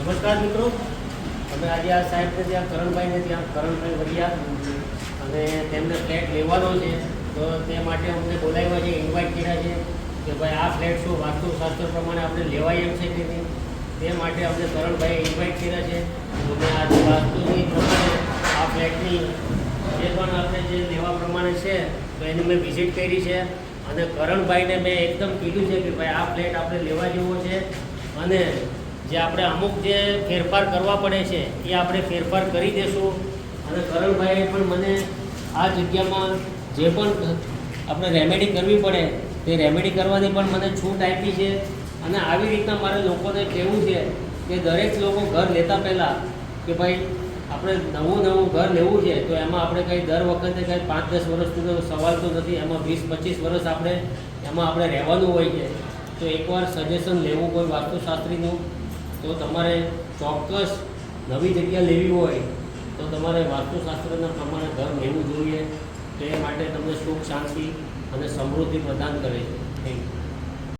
નમસ્કાર મિત્રો. અમે આજે આ સાહેબને ત્યાં કરણભાઈને, ત્યાં કરણભાઈ વડિયા અને તેમને ફ્લેટ લેવાનો છે. તો તે માટે અમને બોલાવ્યા છે ઇન્વાઇટ કર્યા છે કે ભાઈ આ ફ્લેટ શું વાસ્તુશાસ્ત્ર પ્રમાણે આપણે લેવાય એમ છે કે નહીં? તે માટે અમને કરણભાઈએ ઇન્વાઇટ કર્યા છે. તો મેં આજે વાસ્તુની પ્રમાણે આ ફ્લેટની જે પણ આપણે જે લેવા પ્રમાણે છે, તો એની મેં વિઝિટ કરી છે. અને કરણભાઈને મેં એકદમ કીધું છે કે ભાઈ આ ફ્લેટ આપણે લેવા જેવો છે. અને જે આપણે અમુક જે ફેરફાર કરવા પડે છે, એ આપણે ફેરફાર કરી દેશું. અને કરણભાઈએ પણ મને આ જગ્યામાં જે પણ આપણે રેમેડી કરવી પડે, તે રેમેડી કરવાની પણ મને છૂટ આપી છે. અને આવી રીતના મારે લોકોને કહેવું છે કે દરેક લોકો ઘર લેતા પહેલાં કે ભાઈ, આપણે નવું નવું ઘર લેવું છે, તો એમાં આપણે કંઈ દર વખતે કંઈ પાંચ દસ વર્ષનો સવાલ તો નથી, એમાં વીસ પચીસ વર્ષ આપણે, એમાં આપણે રહેવાનું હોય છે. તો એકવાર સજેશન લેવું કોઈ વાસ્તુશાસ્ત્રીનું તો તમારે ચોક્કસ નવી જગ્યા લેવી હોય તો તમારે વાસ્તુશાસ્ત્રના પ્રમાણે ઘર લેવું જોઈએ. તો એ માટે તમને સુખ, શાંતિ અને સમૃદ્ધિ પ્રદાન કરે છે. Thank you